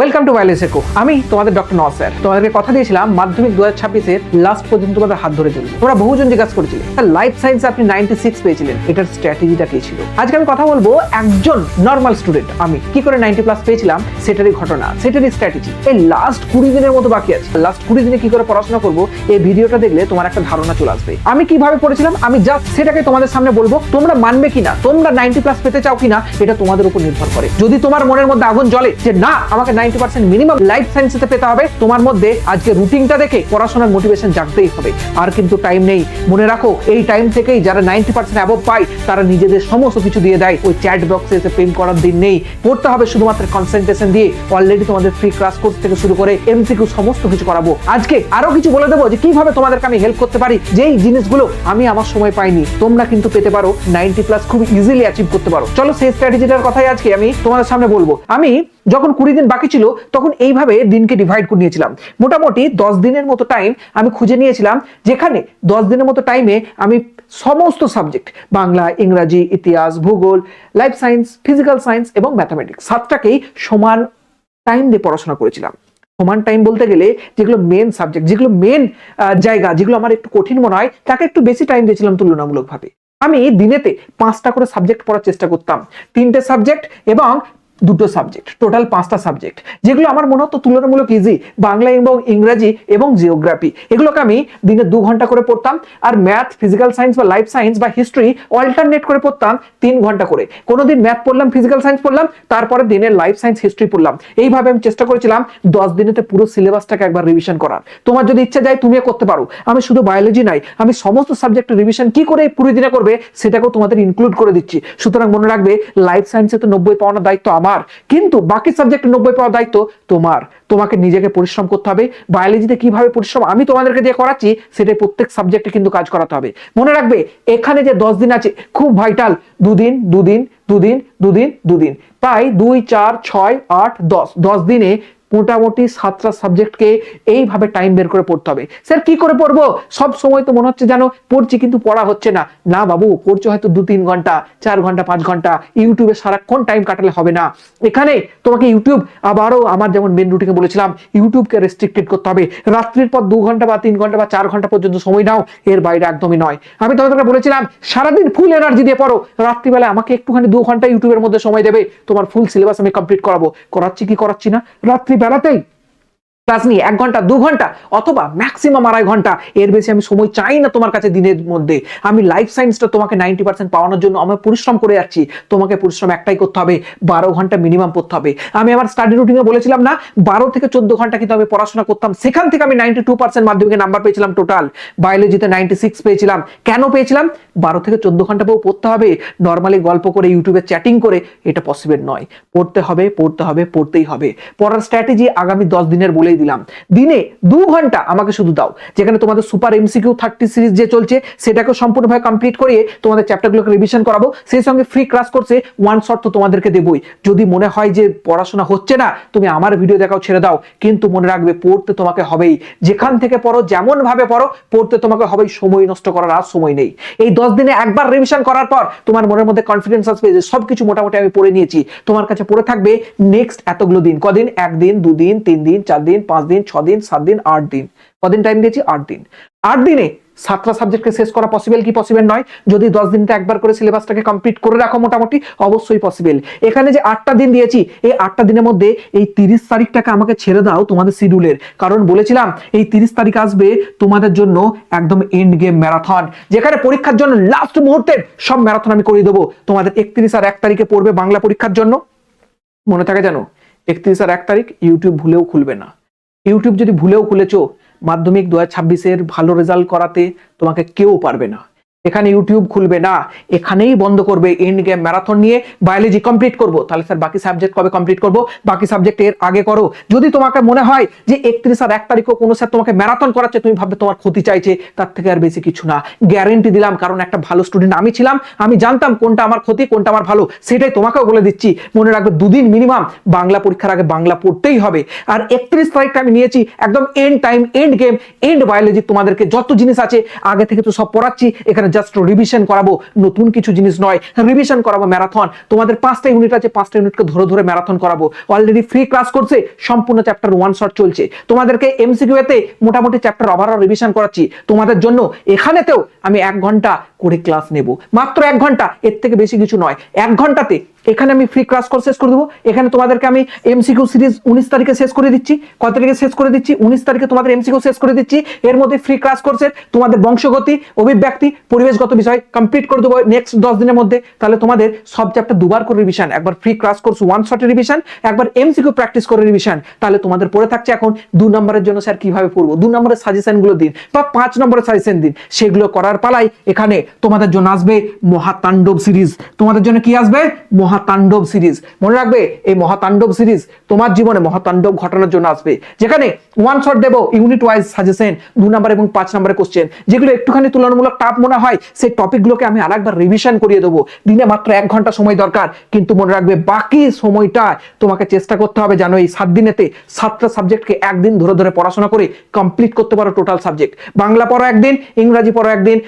Welcome to wireless একো আমি তোমাদের ডক্টর নওয়াজ স্যার তোমাদেরকে কথা দিয়েছিলাম মাধ্যমিক দু হাজার ছাব্বিশের লাস্ট পর্যন্ত তোমাদের হাত ধরে চলবে তোমরা বহুজন জিজ্ঞাসা করেছিলে লাইফ সায়েন্স আপনি নাইনটি সিক্স পেয়েছিলেন, এটার স্ট্র্যাটেজিটা কি ছিল? আজকে আমি কথা বলব একজন নর্মাল স্টুডেন্ট আমি। কি করে নাইনটি প্লাস পেয়েছিলাম? সেটারই ঘটনা, সেটারই স্ট্র্যাটেজি এই লাস্ট কুড়ি দিনের মতো বাকি আছে। লাস্ট কুড়ি দিনে কি করে পড়াশোনা করব, এই ভিডিওটা দেখলে তোমার একটা ধারণা চলে আসবে। আমি কীভাবে পড়েছিলাম? আমি জাস্ট সেটাকে তোমাদের সামনে বলব, তোমরা মানবে কিনা, তোমরা নাইনটি প্লাস পেতে চাও কিনা, এটা তোমাদের উপর নির্ভর করে। যদি তোমার মনের মধ্যে আগুন জ্বলে যে, না, আমাকে নাইনটি পার্সেন্ট মিনিমাম লাইফ সায়েন্সেতে পেতে হবে। তোমার মধ্যে আজকে রুটিনটা দেখে পড়াশোনার মোটিভেশন জাগতেই হবে। আর কিন্তু টাইম নেই। মনে রাখো, এই টাইম থেকেই যারা নাইনটি পার্সেন্ট অ্যাবভ পায়, তারা নিজেদের সমস্ত কিছু দিয়ে দেয়। ওই চ্যাট বক্সে এসে প্রেম করার দিন নেই। পড়তে হবে শুধুমাত্র কনসেন্ট্রেশন দিয়ে। অলরেডি তোমাদের ফ্রি ক্লাস কোর্স থেকে শুরু করে এমসিকিউ সমস্ত কিছু করাবো। আজকে আরও কিছু বলে দেবো যে কীভাবে তোমাদেরকে আমি হেল্প করতে পারি। যেই জিনিসগুলো আমি আমার সময় পাইনি, তোমরা কিন্তু পেতে পারো। নাইনটি প্লাস খুব ইজিলি অ্যাচিভ করতে পারো। চলো সেই স্ট্র্যাটেজিটার কথাই আজকে আমি তোমাদের সামনে বলব। আমি যখন কুড়ি দিন বাকি ছিল, তখন এইভাবে দিনকে ডিভাইড করে নিয়েছিলাম। মোটামুটি দশ দিনের মতো টাইম আমি খুঁজে নিয়েছিলাম, যেখানে দশ দিনের মতো টাইমে আমি সমস্ত সাবজেক্ট বাংলা, ইংরাজি, ইতিহাস, ভূগোল লাইফ সায়েন্স ফিজিক্যাল সায়েন্স এবং ম্যাথামেটিক্স সাতটাকেই সমান টাইম দিয়ে পড়াশোনা করেছিলাম। সমান টাইম বলতে গেলে যেগুলো মেন সাবজেক্ট যেগুলো মেন জায়গা, যেগুলো আমার একটু কঠিন মনে হয়, তাকে একটু বেশি টাইম দিয়েছিলাম তুলনামূলকভাবে। আমি দিনেতে পাঁচটা করে সাবজেক্ট পড়ার চেষ্টা করতাম। তিনটে সাবজেক্ট এবং দুটো সাবজেক্ট টোটাল পাঁচটা সাবজেক্ট যেগুলো আমার মনে হতো তুলনামূলক ইজি বাংলা এবং ইংরাজি এবং জিওগ্রাফি এগুলোকে আমি দিনে দু ঘণ্টা করে পড়তাম, আর ম্যাথ ফিজিক্যাল সায়েন্স বা লাইফ সায়েন্স বা হিস্ট্রি অল্টারনেট করে পড়তাম তিন ঘণ্টা করে। কোনোদিন ম্যাথ পড়লাম ফিজিক্যাল সায়েন্স পড়লাম, তারপরে দিনে লাইফ সায়েন্স হিস্ট্রি পড়লাম। এইভাবে আমি চেষ্টা করেছিলাম দশ দিনেতে পুরো সিলেবাসটাকে একবার রিভিশন করার। তোমার যদি ইচ্ছা যায় তুমিও করতে পারো। আমি শুধু বায়োলজি নাই, আমি সমস্ত সাবজেক্টের রিভিশন কি করে কুড়ি দিনে করবে, সেটাকেও তোমাদের ইনক্লুড করে দিচ্ছি। সুতরাং মনে রাখবে লাইফ সায়েন্সে তো নব্বই পাওয়ানোর দায়িত্ব আমার। কিন্তু বাকি সাবজেক্টে নব্বই পাওয়ার দায়িত্ব তোমার। তোমাকে নিজেকে পরিশ্রম করতে হবে। বায়োলজিতে কীভাবে পরিশ্রম আমি তোমাদেরকে দিয়ে করাচ্ছি, সেটাই প্রত্যেক সাবজেক্টে কিন্তু কাজ করাতে হবে। মনে রাখবে, এখানে যে দশ দিন আছে, খুব ভাইটাল দুদিন দুদিন দুদিন দুদিন দুদিন। প্রায় দুই, চার, ছয়, আট, দশ। দশ দিনে মোটামুটি সাতটা সাবজেক্টকে এইভাবে টাইম বের করে পড়তে হবে। স্যার কি করে পড়ব? সব সময় তো মনে হচ্ছে যেন পড়ছি কিন্তু পড়া হচ্ছে না। না বাবু, পড়ছো হয়তো দু তিন ঘণ্টা, চার ঘণ্টা, পাঁচ ঘণ্টা। ইউটিউবে সারাক্ষণ টাইম কাটালে হবে না। এখানে তোমাকে ইউটিউব আবারও আমার যেমন মেন রুটিনে বলেছিলাম ইউটিউবকে রেস্ট্রিক্টেড করতে হবে। রাত্রির পর দু ঘণ্টা বা তিন ঘণ্টা বা চার ঘণ্টা পর্যন্ত সময় নাও, এর বাইরে একদমই নয়। আমি তোমাদেরকে বলেছিলাম, সারাদিন ফুল এনার্জি দিয়ে পড়ো। রাত্রিবেলা আমাকে একটুখানি দু ঘণ্টা ইউটিউবের মধ্যে সময় দেবে, তোমার ফুল সিলেবাস আমি কমপ্লিট করাবো। করাচ্ছি কি করাচ্ছি না? রাত্রি বেলাতেই ক্লাস নিয়ে এক ঘণ্টা, দু ঘণ্টা, অথবা ম্যাক্সিমাম আড়াই ঘণ্টা। এর বেশি আমি সময় চাই না তোমার কাছে দিনের মধ্যে। আমি লাইফ সায়েন্সটা তোমাকে নাইনটি পার্সেন্ট পাওয়ানোর জন্য আমি পরিশ্রম করে যাচ্ছি। তোমাকে পরিশ্রম একটাই করতে হবে, বারো ঘণ্টা মিনিমাম পড়তে হবে। আমি আমার স্টাডি রুটিনে বলেছিলাম না, বারো থেকে চোদ্দ ঘণ্টা কিন্তু আমি পড়াশোনা করতাম। সেখান থেকে আমি নাইনটি টু পার্সেন্ট মাধ্যমিকে নাম্বার পেয়েছিলাম টোটাল বায়োলজিতে নাইনটি সিক্স পেয়েছিলাম। কেন পেয়েছিলাম? বারো থেকে চোদ্দ ঘণ্টা বউ পড়তে হবে নর্মালি গল্প করে ইউটিউবে চ্যাটিং করে, এটা পসিবল নয়। পড়তে হবে পড়তে হবে, পড়তেই হবে। পড়ার স্ট্র্যাটেজি আগামী দশ দিনের বলেই দিলাম। দিনে দু ঘণ্টা আমাকে শুধু দাও। যেখানে তোমাদের সুপার এমসিকিউ থার্টি সিরিজ যে চলছে সেটাকে সম্পূর্ণভাবে কমপ্লিট করিয়ে তোমাদের চ্যাপ্টারগুলোকে রিভিশন করাবো। সেই সঙ্গে ফ্রি ক্লাস করছে ওয়ান শট তো তোমাদেরকে দেবই। যদি মনে হয় যে পড়াশোনা হচ্ছে না, তুমি আমার ভিডিও দেখাও ছেড়ে দাও। কিন্তু মনে রাখবে, পড়তে তোমাকে হবেই। যেখান থেকে পড়ো যেমন ভাবে পড়ো, পড়তে তোমাকে হবেই। সময় নষ্ট করার আর সময় নেই। এই দশ দিনে একবার রিভিশন করার পর তোমার মনের মধ্যে কনফিডেন্স আসবে যে সবকিছু মোটামুটি আমি পড়ে নিয়েছি। তোমার কাছে পড়ে থাকবে নেক্সট এতগুলো দিন। কদিন? একদিন, দুদিন তিন দিন চার দিন পাঁচ দিন, ছ দিন, সাত দিন, আট দিন। কদিন টাইম দিয়েছি? আট দিন। আট দিনে সাতটা সাবজেক্টকে শেষ করা পসিবল কি পসিবল নয়। যদি দশ দিনটা একবার করে সিলেবাসটাকে কমপ্লিট করে রাখো মোটামুটি, অবশ্যই পসিবল এখানে যে আটটা দিন দিয়েছি, এই আটটা দিনের মধ্যে এই তিরিশ তারিখটাকে আমাকে ছেড়ে দাও তোমাদের শিডিউলের। কারণ বলেছিলাম, এই তিরিশ তারিখ আসবে তোমাদের জন্য একদম এন্ড গেম ম্যারাথন যেখানে পরীক্ষার জন্য লাস্ট মুহূর্তের সব ম্যারাথন আমি করিয়ে দেবো। তোমাদের একত্রিশ আর এক তারিখে পড়বে বাংলা পরীক্ষার জন্য। মনে থাকে জানো? একত্রিশ আর এক তারিখ ইউটিউব ভুলেও খুলবে না। ইউটিউব যদি ভুলেও খুলেছো মাধ্যমিক দু হাজার ভালো রেজাল্ট করাতে তোমাকে কেউ পারবে না। এখানে ইউটিউব খুলবে না। এখানেই বন্ধ করবে এন্ড গেম ম্যারাথন নিয়ে। বায়োলজি কমপ্লিট করব। তাহলে স্যার বাকি সাবজেক্ট কবে কমপ্লিট করব? বাকি সাবজেক্ট এর আগে করো। যদি তোমাকে মনে হয় যে একত্রিশ আর এক তারিখও কোনো স্যার তোমাকে ম্যারাথন করাচ্ছে, তুমি ভাববে তোমার ক্ষতি চাইছে। তার থেকে আর বেশি কিছু না। গ্যারেন্টি দিলাম, কারণ একটা ভালো স্টুডেন্ট আমি ছিলাম। আমি জানতাম কোনটা আমার ক্ষতি, কোনটা আমার ভালো। সেটাই তোমাকেও বলে দিচ্ছি। মনে রাখবে দুদিন মিনিমাম বাংলা পরীক্ষার আগে বাংলা পড়তেই হবে। আর একত্রিশ তারিখটা আমি নিয়েছি একদম end time end game end biology তোমাদেরকে যত জিনিস আছে, আগে থেকে তো সব পড়াচ্ছি। এখানে জাস্ট রিভিশন করাবো, নতুন কিছু জিনিস নয় রিভিশন করাবো ম্যারাথন তোমাদের পাঁচটা ইউনিট আছে, পাঁচটা ইউনিটকে ধরে ধরে ম্যারাথন করাবো। অলরেডি ফ্রি ক্লাস করছে, সম্পূর্ণ চ্যাপ্টার ওয়ান শট চলছে। তোমাদেরকে এমসিকিউ এতে মোটামুটি চ্যাপ্টার ওভারঅল রিভিশন করাচ্ছি। তোমাদের জন্য এখানেতেও আমি এক ঘণ্টা করে ক্লাস নেব। মাত্র এক ঘণ্টা, এর থেকে বেশি কিছু নয়। এক ঘন্টাতে এখানে আমি ফ্রি ক্লাস কোর্স শেষ করে দেবো। এখানে তোমাদেরকে আমি এমসিকিউ সিরিজ উনিশ তারিখে শেষ করে দিচ্ছি। কত তারিখে শেষ করে দিচ্ছি? উনিশ তারিখে তোমাদের এমসিকিউ শেষ করে দিচ্ছি। এর মধ্যে ফ্রি ক্লাস কোর্সের তোমাদের বংশগতি, অভিব্যক্তি, পরিবেশগত বিষয় কমপ্লিট করে দেবো নেক্সট দশ দিনের মধ্যে। তাহলে তোমাদের সব চ্যাপ্টার দুবার করে রিভিশন একবার ফ্রি ক্লাস কোর্স ওয়ান শটের রিভিশন একবার এমসিকিউ প্র্যাকটিস করে রিভিশন তাহলে তোমাদের পড়ে থাকছে এখন দু নম্বরের জন্য স্যার কীভাবে পড়ব? দু নম্বরের সাজেশনগুলো দিন। বা পাঁচ নম্বরের সাজেশন দিন। সেগুলো করার পালাই এখানে তোমাদের জন্য আসবে মহাতাণ্ডব সিরিজ তোমাদের জন্য কি আসবে? মহাতাণ্ডব সিরিজ। মনে রাখবে, এই মহাতাণ্ডব সিরিজ তোমার জীবনে মহাতাণ্ডব ঘটানোর জন্য আসবে। যেখানে ওয়ান শট দেবো ইউনিট ওয়াইজ সাজেশন দু নম্বর এবং পাঁচ নম্বরের কোশ্চেন যেগুলো একটুখানি তুলনামূলক টাফ মনে হয়, সেই টপিকগুলোকে আমি আরেকবার রিভিশন করিয়ে দেবো। দিনে মাত্র এক ঘণ্টা সময় দরকার, কিন্তু মনে রাখবে, বাকি সময়টা তোমাকে চেষ্টা করতে হবে জানো এই সাত দিনেতে সাতটা সাবজেক্টকে একদিন ধরে ধরে পড়াশোনা করে কমপ্লিট করতে পারো টোটাল সাবজেক্ট বাংলা পড়ো একদিন, ইংরাজি পড়ো একদিন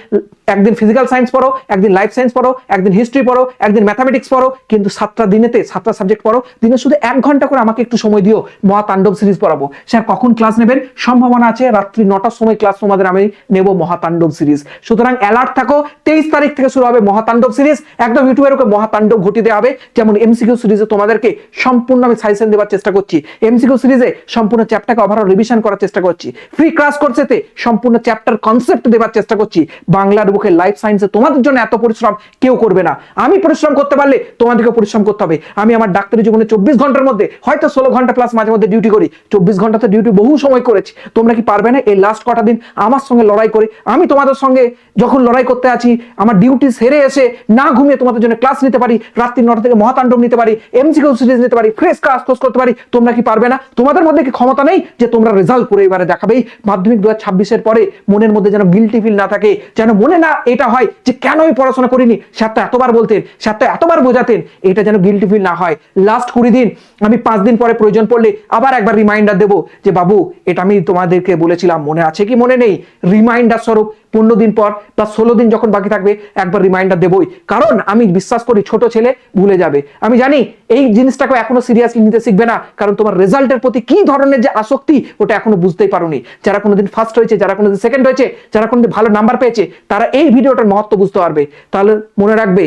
একদিন ফিজিক্যাল সায়েন্স পড়ো, একদিন লাইফ সায়েন্স পড়ো, একদিন হিস্ট্রি পড়ো, একদিন ম্যাথামেটিক্স পড়ো, কিন্তু সাতটা দিনেতে, সাতটা সাবজেক্ট পড়ো, দিনে শুধু এক ঘণ্টা করে আমাকে একটু সময় দিও, মহাতাণ্ডব সিরিজ পড়াবো। স্যার, কখন ক্লাস নেবেন? সম্ভাবনা আছে, রাত্রি নটার সময় ক্লাস তোমাদের আমি নেব মহাতাণ্ডব সিরিজ সুতরাং অ্যালার্ট থাকো, তেইশ তারিখ থেকে শুরু হবে মহাতাণ্ডব সিরিজ একদম ইউটিউবের ওকে মহাতাণ্ডব ঘটি দেওয়া হবে। যেমন এমসিকিউ সিরিজে তোমাদেরকে সম্পূর্ণ আমি সাজেশন দেওয়ার চেষ্টা করছি। এমসিকিউ সিরিজে সম্পূর্ণ চ্যাপ্টারকে ওভারঅল রিভিশন করার চেষ্টা করছি। ফ্রি ক্লাস কোর্সেতে সম্পূর্ণ চ্যাপ্টার কনসেপ্ট দেওয়ার চেষ্টা করছি। বাংলার বুকে লাইফ সায়েন্সে তোমাদের জন্য এত পরিশ্রম কেউ করবে না। আমি পরিশ্রম করতে পারলে তোমাদেরকে পরিশ্রম করতে হবে। আমি আমার ডাক্তারি জীবনে চব্বিশ ঘণ্টার মধ্যে, হয়তো ষোলো ঘণ্টা প্লাস মাঝে মধ্যে ডিউটি করি। চব্বিশ ঘন্টাতে ডিউটি বহু সময় করেছি। তোমরা কি পারবে না এই লাস্ট কটা দিন আমার সঙ্গে লড়াই করে? আমি তোমাদের সঙ্গে যখন লড়াই করতে আছি, আমার ডিউটি সেরে এসে না ঘুমিয়ে তোমাদের জন্য ক্লাস নিতে পারি, রাত্রি নটা থেকে মহাতাণ্ডব নিতে পারি এমসিকিউ সিরিজ নিতে পারি ফ্রেশ ক্লাস কোর্স করতে পারি, তোমরা কি পারবে না? তোমাদের মধ্যে কি ক্ষমতা নেই যে তোমরা রেজাল্ট করে এবারে দেখাবেই? মাধ্যমিক দু হাজার ছাব্বিশের পরে মনের মধ্যে যেন গিলটি ফিল না থাকে, যেন মনে না এটা হয় যে কেন আমি পড়াশোনা করিনি? স্যার তো এতবার বলতেন স্যার তো এতবার বোঝাতেন, এটা যেন গিল্টি ফিল না হয়। লাস্ট কুড়ি দিন, আমি পাঁচ দিন পরে প্রয়োজন পড়লে আবার একবার রিমাইন্ডার দেবো যে, বাবু, এটা আমি তোমাদেরকে বলেছিলাম, মনে আছে কি, মনে নেই? রিমাইন্ডার স্বরূপ পনেরো দিন পর বা ষোলো দিন যখন বাকি থাকবে, একবার রিমাইন্ডার দেবই। কারণ আমি বিশ্বাস করি ছোট ছেলে ভুলে যাবে। আমি জানি এই জিনিসটাকে এখনও সিরিয়াসলি নিতে শিখবে না। কারণ তোমার রেজাল্টের প্রতি কি ধরনের যে আসক্তি, ওটা এখনও বুঝতেই পারোনি। যারা কোনোদিন ফার্স্ট হয়েছে, যারা কোনোদিন সেকেন্ড হয়েছে, যারা কোনোদিন ভালো নাম্বার পেয়েছে, তারা এই ভিডিওটার মহত্ব বুঝতে পারবে। তাহলে মনে রাখবে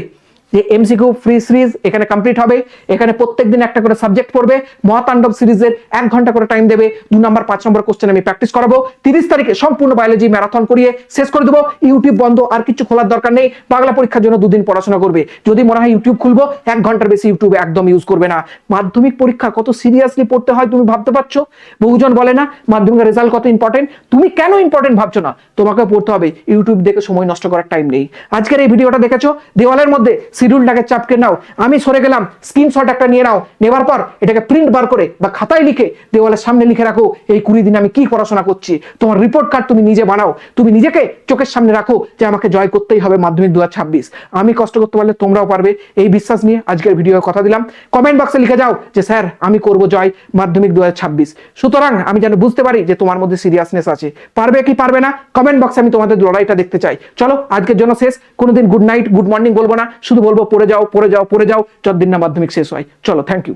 যে এমসিকিউ ফ্রি সিরিজ এখানে কমপ্লিট হবে। এখানে প্রত্যেকদিন একটা করে সাবজেক্ট পড়বে। মহাতাণ্ডব সিরিজের এক ঘণ্টা করে টাইম দেবে। দু নম্বর পাঁচ নম্বর কোশ্চেন আমি প্র্যাকটিস করাবো। তিরিশ তারিখে সম্পূর্ণ বায়োলজি ম্যারাথন করিয়ে শেষ করে দেবো। ইউটিউব বন্ধ, আর কিছু খোলার দরকার নেই। বাংলা পরীক্ষার জন্য দুদিন পড়াশোনা করবে। যদি মনে হয় ইউটিউব খুলবো, এক ঘণ্টার বেশি ইউটিউব একদম ইউজ করবে না। মাধ্যমিক পরীক্ষা কত সিরিয়াসলি পড়তে হয় তুমি ভাবতে পারছ? বহুজন বলে না, মাধ্যমিকের রেজাল্ট কত ইম্পর্টেন্ট তুমি কেন ইম্পর্টেন্ট ভাবছ না? তোমাকে পড়তে হবে। ইউটিউব দেখে সময় নষ্ট করার টাইম নেই। আজকের এই ভিডিওটা দেখেছ? দেওয়ালের মধ্যে শিডিউলটাকে চাপকে নাও। আমি সরে গেলাম স্ক্রিনশট একটা নিয়ে নাও। নেবার পর এটাকে প্রিন্ট বার করে বা খাতায় লিখে দেওয়ালের সামনে লিখে রাখো, এই কুড়ি দিন আমি কি পড়াশোনা করছি? তোমার রিপোর্ট কার্ড তুমি নিজে বানাও। তুমি নিজেকে চোখের সামনে রাখো যে আমাকে জয় করতেই হবে মাধ্যমিক দু আমি কষ্ট করতে পারলে তোমরাও পারবে। এই বিশ্বাস নিয়ে আজকের ভিডিও কথা দিলাম। কমেন্ট বক্সে লিখে যাও যে, স্যার, আমি করব জয় মাধ্যমিক দু হাজার ছাব্বিশ। সুতরাং আমি যেন বুঝতে পারি যে তোমার মধ্যে সিরিয়াসনেস আছে। পারবে কি পারবে না? কমেন্ট বক্সে আমি তোমাদের লড়াইটা দেখতে চাই। চলো, আজকের জন্য শেষ। কোনোদিন গুড নাইট গুড মর্নিং বলব না। শুধু বলব, পড়ে যাও পড়ে যাও পড়ে যাও যতদিন না মাধ্যমিক শেষ হয়। চলো থ্যাংক ইউ